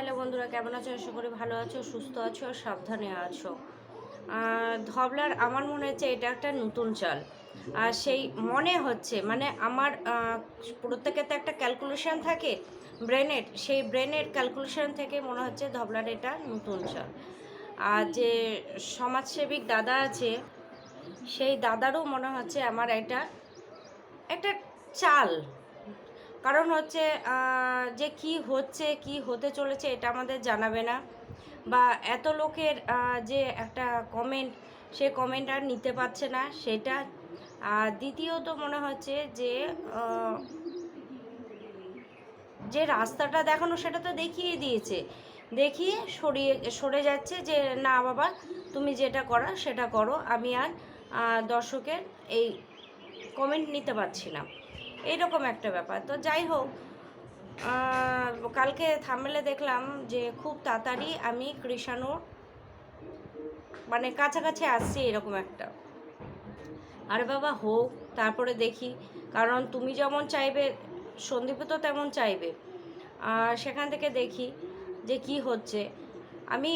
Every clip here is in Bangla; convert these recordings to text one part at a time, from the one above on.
হ্যালো বন্ধুরা, কেমন আছো? আশা করি ভালো আছো, সুস্থ আছো, আর সাবধানে আছো। ধবলার আমার মনে হচ্ছে এটা একটা নতুন চাল। আর সেই মনে হচ্ছে মানে আমার প্রত্যেকের তো একটা ক্যালকুলেশন থাকে ব্রেনের, সেই ব্রেনের ক্যালকুলেশন থেকে মনে হচ্ছে ধবলার এটা নতুন চাল। আর যে সমাজসেবিক দাদা আছে, সেই দাদারও মনে হচ্ছে আমার এটা একটা চাল। কারণ হচ্ছে যে কি হচ্ছে, কি হতে চলেছে এটা আমাদের জানাবে না। বা এত লোকের যে একটা কমেন্ট সে কমেন্ট আর নিতে পারছে না সেটা। আর দ্বিতীয়ত মনে হচ্ছে যে যে রাস্তাটা দেখানো সেটা তো দেখিয়ে দিয়েছে। দেখিয়ে সরিয়ে, সরে যাচ্ছে যে, না বাবা, তুমি যেটা করা সেটা করো। আমি আর দর্শকের এই কমেন্ট নিতে পারছি না। এইরকম একটা ব্যাপার। তো যাই হোক কালকে থামেলে দেখলাম যে খুব তাড়াতাড়ি আমি কৃষাণুর মানে কাছাকাছি আসছি এরকম একটা। আরে বাবা, হোক, তারপরে দেখি। কারণ তুমি যেমন চাইবে, সন্দীপও তো তেমন চাইবে। আর সেখান থেকে দেখি যে কি হচ্ছে। আমি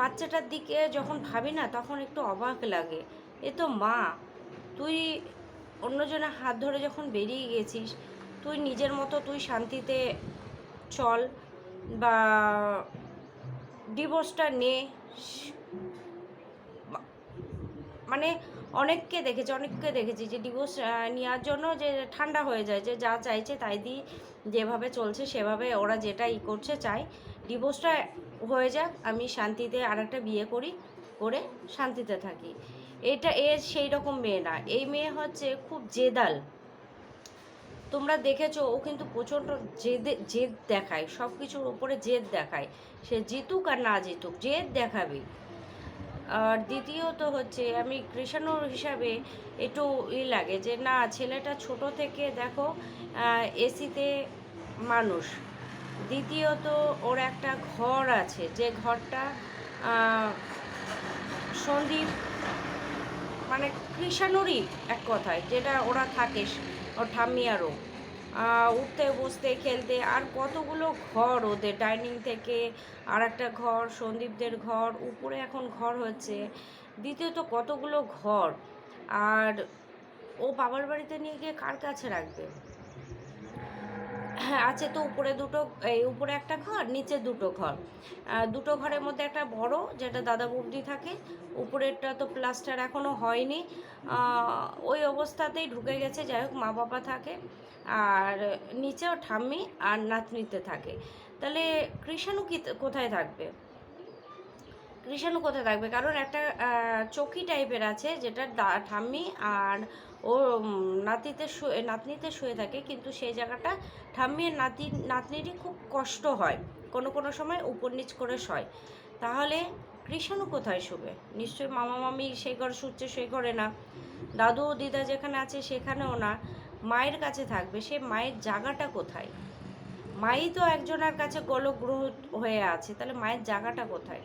বাচ্চাটার দিকে যখন ভাবি না, তখন একটু অবাক লাগে। এ তো মা, তুই অন্যজনের হাত ধরে যখন বেরিয়ে গেছিস, তুই নিজের মতো তুই শান্তিতে চল বা ডিভোর্সটা নে। মানে অনেককে দেখেছি অনেককে দেখেছি যে ডিভোর্স নেওয়ার জন্য যে ঠান্ডা হয়ে যায়, যে যা চাইছে তাই দিয়ে যেভাবে চলছে, সেভাবে ওরা যেটা ই করছে চাই ডিভোর্সটা হয়ে যাক, আমি শান্তিতে আর একটা বিয়ে করি, করে শান্তিতে থাকি। এটা এ সেই রকম মেয়ে না। এই মেয়ে হচ্ছে খুব জেদাল। তোমরা দেখেছ, ও কিন্তু প্রচণ্ড জেদে, জেদ দেখায়। সব কিছুর উপরে জেদ দেখায়। সে জিতুক আর না জিতুক, জেদ দেখাবে। আর দ্বিতীয়ত হচ্ছে, আমি কৃষাণুর হিসাবে একটু ই লাগে যে, না, ছেলেটা ছোট থেকে দেখো এসিতে মানুষ। দ্বিতীয়ত, ওর একটা ঘর আছে। যে ঘরটা সন্দীপ মানে কৃষাণুরই এক কথায়, যেটা ওরা থাকে, ওর ঠাম্মি আরও উঠতে, বসতে, খেলতে, আর কতগুলো ঘর ওদের, ডাইনিং থেকে আর একটা ঘর, সন্দীপদের ঘর, উপরে এখন ঘর হচ্ছে দ্বিতীয়ত কতগুলো ঘর, আর ও বাবার বাড়িতে নিয়ে গিয়ে কার কাছে রাখবে? হ্যাঁ আছে তো উপরে দুটো, এই উপরে একটা ঘর, নিচে দুটো ঘর। দুটো ঘরের মধ্যে একটা বড়, যেটা দাদা বৌদি থাকে। উপরেরটা তো প্লাস্টার এখনও হয়নি। ওই অবস্থাতেই ঢুকে গেছে, যাই হোক, মা বাবা থাকে। আর নিচেও ঠাম্মি আর নাতনিতে থাকে। তাহলে কৃষাণু কি কোথায় থাকবে? কৃষাণু কোথায় থাকবে? কারণ একটা চকি টাইপের আছে, যেটা ঠাম্মি আর ও নাতিতে শুয়ে নাতনিতে শুয়ে থাকে, কিন্তু সেই জায়গাটা ঠাম্মি আর নাতি, নাতনিরই খুব কষ্ট হয়। কোনো কোনো সময় উপর নিচ করে শয়। তাহলে কৃষাণু কোথায় শুবে? নিশ্চয়ই মামা মামি সেই ঘরে শুচ্ছে সেই ঘরে না। দাদু দিদা যেখানে আছে সেখানেও না। মায়ের কাছে থাকবে, সে মায়ের জায়গাটা কোথায়? মাই তো একজনের কাছে গলগ্রহ হয়ে আছে, তাহলে মায়ের জায়গাটা কোথায়?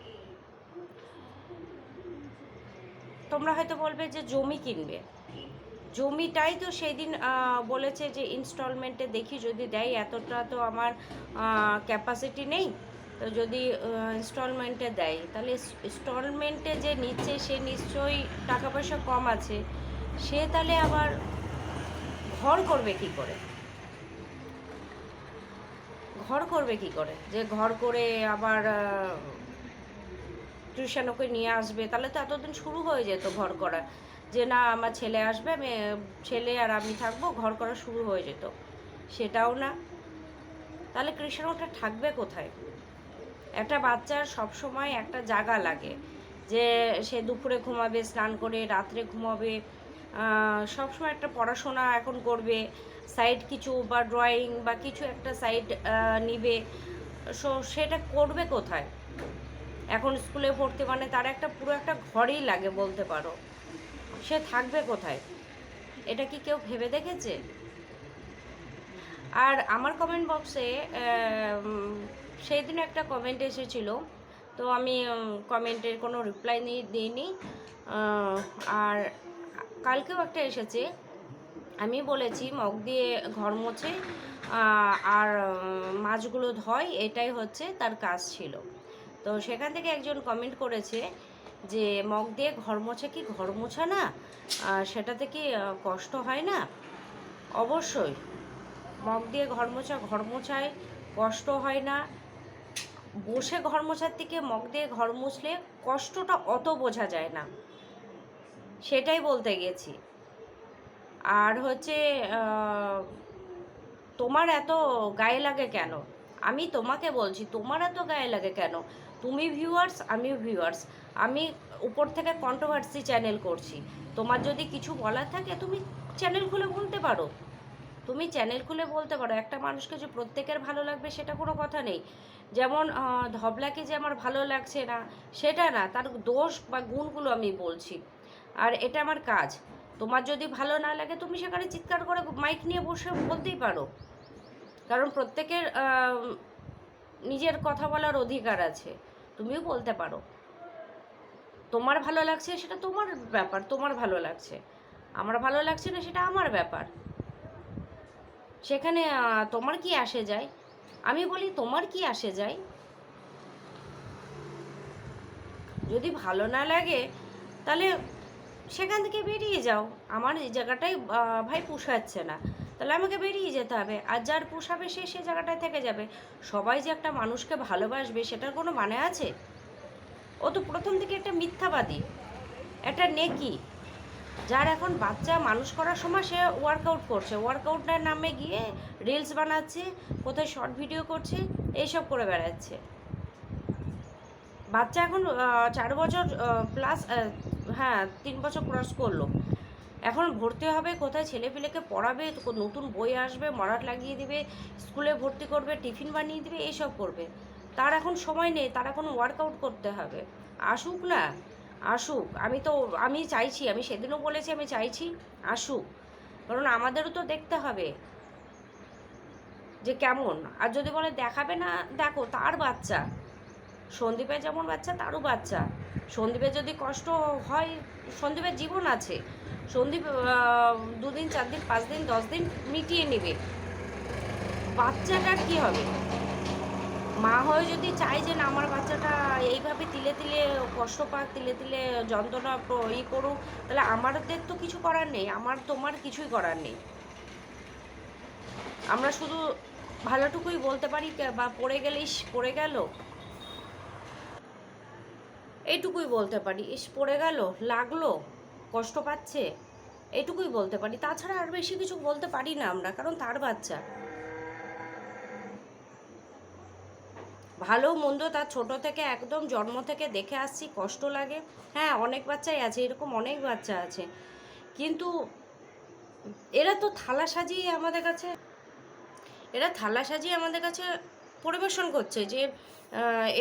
তোমরা হয়তো বলবে যে জমি কিনবে। জমিটাই তো সেই দিন বলেছে যে ইনস্টলমেন্টে দেখি, যদি দেয়, এতটা তো আমার ক্যাপাসিটি নেই। তো যদি ইনস্টলমেন্টে দেয়, তাহলে ইনস্টলমেন্টে যে নিচ্ছে, সে নিশ্চয়ই টাকা পয়সা কম আছে। সে তাহলে আবার ঘর করবে কি করে? ঘর করবে কি করে? যে ঘর করে আবার টিউশন ওকে নিয়ে আসবে, তাহলে তো এতদিন শুরু হয়ে যেত ঘর করা যে না, আমার ছেলে আসবে, আমি, ছেলে আর আমি থাকব, ঘর করা শুরু হয়ে যেত। সেটাও না। তাহলে কৃষ্ণটা থাকবে কোথায়? একটা বাচ্চার সব সময় একটা জায়গা লাগে যে সে দুপুরে ঘুমাবে, স্নান করে, রাত্রে ঘুমাবে সব সময় একটা পড়াশোনা এখন করবে সাইড কিছু বা ড্রয়িং বা কিছু একটা সাইড নিবে। সো সেটা করবে কোথায়? এখন স্কুলে ভর্তি মানে তার একটা পুরো একটা ঘরই লাগে বলতে পারো। সে থাকবে কোথায়? এটা কি কেউ ভেবে দেখেছে? আর আমার কমেন্ট বক্সে সেই দিন একটা কমেন্ট এসেছিল। তো আমি কমেন্টের কোনো রিপ্লাই নিয়ে দিইনি। আর কালকেও একটা এসেছে। আমি বলেছি, মগ দিয়ে ঘর মোছে আর মাছগুলো ধয়, এটাই হচ্ছে তার কাজ ছিল। তো সেখান থেকে একজন কমেন্ট করেছে যে মগ দিয়ে ঘর মোছা কি ঘর মোছা না? সেটাতে কি কষ্ট হয় না? অবশ্যই। মগ দিয়ে ঘর মোছা, ঘর মোছায় কষ্ট হয় না। বসে ঘর মোছার থেকে মগ দিয়ে ঘর মুছলে কষ্টটা অত বোঝা যায় না। সেটাই বলতে গেছি। আর হচ্ছে তোমার এত গায়ে লাগে কেন? আমি তোমাকে বলছি, তোমার এত গায়ে লাগে কেন? তুমি ভিউয়ার্স আমিও ভিউয়ার্স আমি উপর থেকে কন্ট্রোভার্সি চ্যানেল করছি। তোমার যদি কিছু বলার থাকে, তুমি চ্যানেল খুলে বলতে পারো। তুমি চ্যানেল খুলে বলতে পারো। একটা মানুষকে যে প্রত্যেকের ভালো লাগবে, সেটা কোনো কথা নেই। যেমন ধবলাকে যে আমার ভালো লাগছে না, সেটা না, তার দোষ বা গুণগুলো আমি বলছি। আর এটা আমার কাজ। তোমার যদি ভালো না লাগে, তুমি সেখানে চিৎকার করে মাইক নিয়ে বসে বলতেই পারো। কারণ প্রত্যেকের নিজের কথা বলার অধিকার আছে। তুমিও বলতে পারো। তোমার ভালো লাগছে সেটা তোমার ব্যাপার, তোমার ভালো লাগছে। আমার ভালো লাগছে না সেটা আমার ব্যাপার। সেখানে তোমার কি আসে যায়? আমি বলি, তোমার কি আসে যায়? যদি ভালো না লাগে, তাহলে সেখান থেকে বেরিয়ে যাও। আমার এই জায়গাটাই ভাই পোষাচ্ছে না। তাহলে আমাকে বেরিয়ে যেতে হবে। আর যার পোষাবে সে সে জায়গাটায় থেকে যাবে। সবাই যে একটা মানুষকে ভালোবাসবে, সেটার কোনো মানে আছে? ও তো প্রথম থেকে একটা মিথ্যাবাদী, একটা নেকি, যার এখন বাচ্চা মানুষ করার সময় সে ওয়ার্কআউট করছে। ওয়ার্কআউটের নামে গিয়ে রিলস বানাচ্ছে, কোথায় শর্ট ভিডিও করছে, এইসব করে বেড়াচ্ছে। বাচ্চা এখন চার বছর প্লাস হ্যাঁ তিন বছর ক্রস করল। এখন ভর্তি হবে, কোথায় ছেলেপিলেকে পড়াবে নতুন বই আসবে মরাট লাগিয়ে দিবে, স্কুলে ভর্তি করবে, টিফিন বানিয়ে দিবে এইসব করবে। তার এখন সময় নেই, তার এখন ওয়ার্কআউট করতে হবে। আসুক না? আসুক। আমি তো, আমি চাইছি, আমি সেদিনও বলেছি, আমি চাইছি, আসুক। কারণ আমাদেরও তো দেখতে হবে যে কেমন। আর যদি বলে দেখাবে না, দেখো, তার বাচ্চা। সন্দীপের যেমন বাচ্চা, তারও বাচ্চা। সন্দীপের যদি কষ্ট হয়, সন্দীপের জীবন আছে। সন্দীপ দুদিন চার দিন পাঁচ দিন দশ দিন মিটিয়ে নেবে। বাচ্চাটার কি হবে? মা হয়ে যদি চায় যে না, আমার বাচ্চাটা এইভাবে তিলে তিলে কষ্ট পাক, তিলে তিলে যন্ত্রণা ই করুক, তাহলে আমাদের তো কিছু করার নেই। আমার, তোমার কিছুই করার নেই। আমরা শুধু ভালোটুকুই বলতে পারি, বা পড়ে গেলে ইস পড়ে গেল। এইটুকুই বলতে পারি। ইস, পড়ে গেল, লাগল, কষ্ট পাচ্ছে এইটুকুই বলতে পারি। তাছাড়া আর বেশি কিছু বলতে পারি না আমরা, কারণ তার বাচ্চা। ভালো মন্দ তার ছোট থেকে একদম জন্ম থেকে দেখে আসছি, কষ্ট লাগে। হ্যাঁ অনেক বাচ্চাই আছে, এরকম অনেক বাচ্চা আছে। কিন্তু এরা তো থালা সাজিয়ে আমাদের কাছে, এরা থালা সাজিয়ে আমাদের কাছে পরিবেশন করছে যে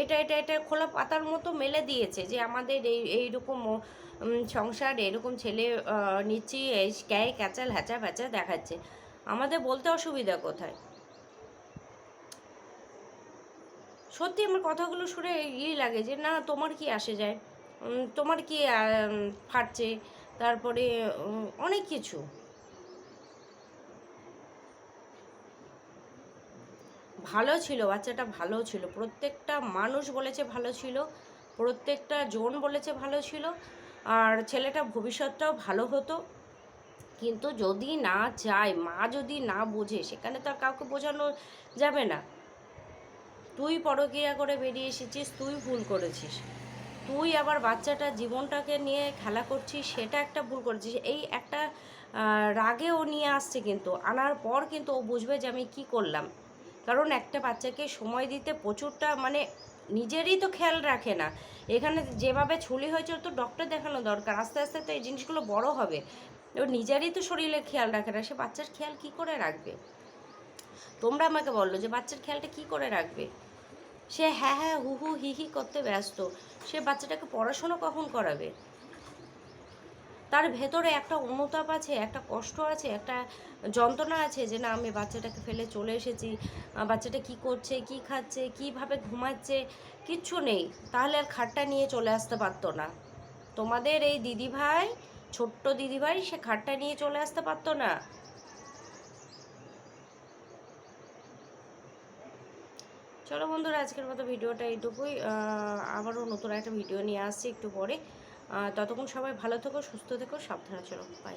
এটা এটা এটা খোলা পাতার মতো মেলে দিয়েছে যে, আমাদের এই, এইরকম সংসার এরকম ছেলে নিচ্ছি এই ক্যায় ক্যাচাল, হ্যাচা, ফ্যাচা দেখাচ্ছে। আমাদের বলতে অসুবিধা কোথায়? সত্যি আমার কথাগুলো শুনে ই লাগে যে, না, তোমার কি আসে যায়? তোমার কি ফাটছে? তারপরে অনেক কিছু। ভালো ছিল, বাচ্চাটা ভালো ছিল। প্রত্যেকটা মানুষ বলেছে ভালো ছিল, প্রত্যেকটা জন বলেছে ভালো ছিল, আর ছেলেটা ভবিষ্যৎটাও ভালো হতো। কিন্তু যদি না চায়, মা যদি না বোঝে, সেখানে তো আর কাউকে বোঝানো যাবে না। তুই পরকিয়া করে বেরিয়ে এসেছিস, তুই ভুল করেছিস। তুই আবার বাচ্চাটার জীবনটাকে নিয়ে খেলা করছিস, সেটা একটা ভুল করেছিস। এই একটা রাগে ও নিয়ে আসছে কিন্তু, আনার পর কিন্তু ও বুঝবে যে আমি কি করলাম। কারণ একটা বাচ্চাকে সময় দিতে প্রচুরটা মানে নিজেরই তো খেয়াল রাখে না। এখানে যেভাবে ছুলি হয়েছে তো ডক্টর দেখানো দরকার। আস্তে আস্তে তো এই জিনিসগুলো বড় হবে। ও নিজেরই তো শরীরে খেয়াল রাখে না। সে বাচ্চার খেয়াল কি করে রাখবে? তোমরা আমাকে বলল যে বাচ্চার খেয়ালটা কি করে রাখবে? সে হ্যাঁ হ্যাঁ হু হু, হি হি করতে ব্যস্ত। সে বাচ্চাটাকে পড়াশোনা কখন করাবে? তার ভেতরে একটা অনুতাপ আছে, একটা কষ্ট আছে, একটা যন্ত্রণা আছে যে না, আমি বাচ্চাটাকে ফেলে চলে এসেছি। বাচ্চাটা কি করছে, কি খাচ্ছে, কীভাবে ঘুমাচ্ছে, কিচ্ছু নেই। তাহলে আর খাটটা নিয়ে চলে আসতে পারতো না। তোমাদের এই দিদিভাই, ছোট্ট দিদিভাই, সে খাটটা নিয়ে চলে আসতে পারতো না। চলো বন্ধুরা, আজকের মতো ভিডিওটা এইটুকুই। আবারও নতুন একটা ভিডিও নিয়ে আসছি একটু পরে। ততক্ষণ সবাই ভালো থেকো সুস্থ থেকো সাবধানে চলো। বাই